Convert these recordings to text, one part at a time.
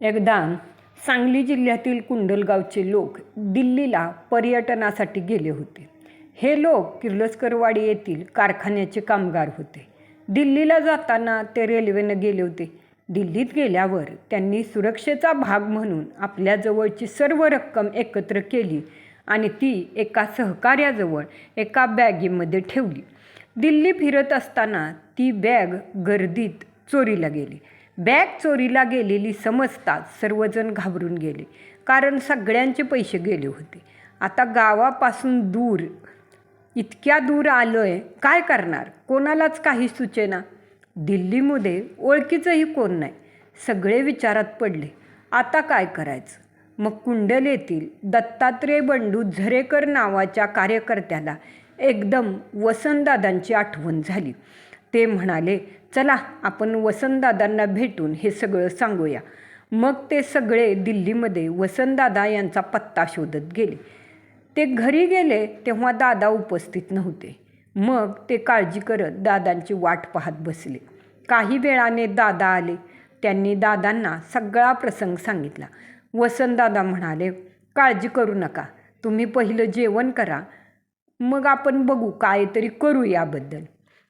एकदा सांगली जिल्ह्यातील कुंडलगावचे लोक दिल्लीला पर्यटनासाठी गेले होते. हे लोक किर्लोस्करवाडी येथील कारखान्याचे कामगार होते. दिल्लीला जाताना ते रेल्वेनं गेले होते. दिल्लीत गेल्यावर त्यांनी सुरक्षेचा भाग म्हणून आपल्याजवळची सर्व रक्कम एकत्र केली आणि ती एका सहकार्याजवळ एका बॅगेमध्ये ठेवली. दिल्ली फिरत असताना ती बॅग गर्दीत चोरीला गेली. बॅग चोरीला गेलेली समजताच सर्वजण घाबरून गेले. कारण सगळ्यांचे पैसे गेले होते. आता गावापासून दूर इतक्या दूर आलोय काय करणार? कोणालाच काही सुचेना? दिल्लीमध्ये ओळखीचंही कोण नाही. सगळे विचारात पडले. आता काय करायचं? मग कुंडल येथील दत्तात्रेय बंडू झरेकर नावाच्या कार्यकर्त्याला एकदम वसंतदादांची आठवण झाली. ते म्हणाले चला आपण वसंतदादांना भेटून हे सगळं सांगूया. मग ते सगळे दिल्लीमध्ये वसंतदादा यांचा पत्ता शोधत गेले. ते घरी गेले तेव्हा दादा उपस्थित नव्हते. मग ते काळजी करत दादांची वाट पाहत बसले. काही वेळाने दादा आले. त्यांनी दादांना सगळा प्रसंग सांगितला. वसंतदादा म्हणाले काळजी करू नका. तुम्ही पहिलं जेवण करा. मग आपण बघू काय तरी करू याबद्दल.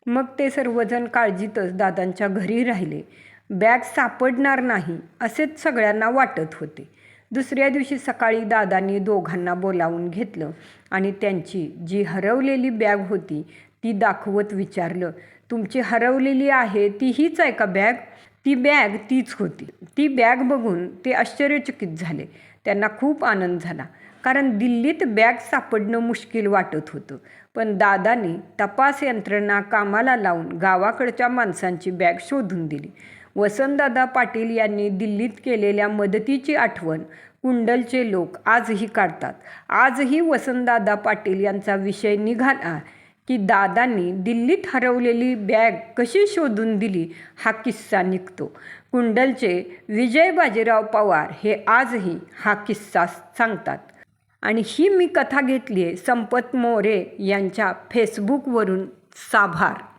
मग ते सर्वजण काळजीतच दादांच्या घरी राहिले. बॅग सापडणार नाही असेच सगळ्यांना वाटत होते. दुसऱ्या दिवशी सकाळी दादांनी दोघांना बोलावून घेतलं आणि त्यांची जी हरवलेली बॅग होती ती दाखवत विचारलं तुमची हरवलेली आहे ती हीच आहे का बॅग? ती बॅग तीच होती. ती बॅग बघून ते आश्चर्यचकित झाले. त्यांना खूप आनंद झाला. कारण दिल्लीत बॅग सापडणं मुश्किल वाटत होतं. पण दादांनी तपास यंत्रणा कामाला लावून गावाकडच्या माणसांची बॅग शोधून दिली. वसंतदादा पाटील यांनी दिल्लीत केलेल्या मदतीची आठवण कुंडलचे लोक आजही काढतात. आजही वसंतदादा पाटील यांचा विषय निघाला की दादांनी दिल्लीत हरवलेली बॅग कशी शोधून दिली हा किस्सा निघतो. कुंडलचे विजय बाजीराव पवार हे आजही हा किस्सा सांगतात. आणि ही मी कथा घेतली आहे संपत मोरे यांच्या फेसबुकवरून. साभार.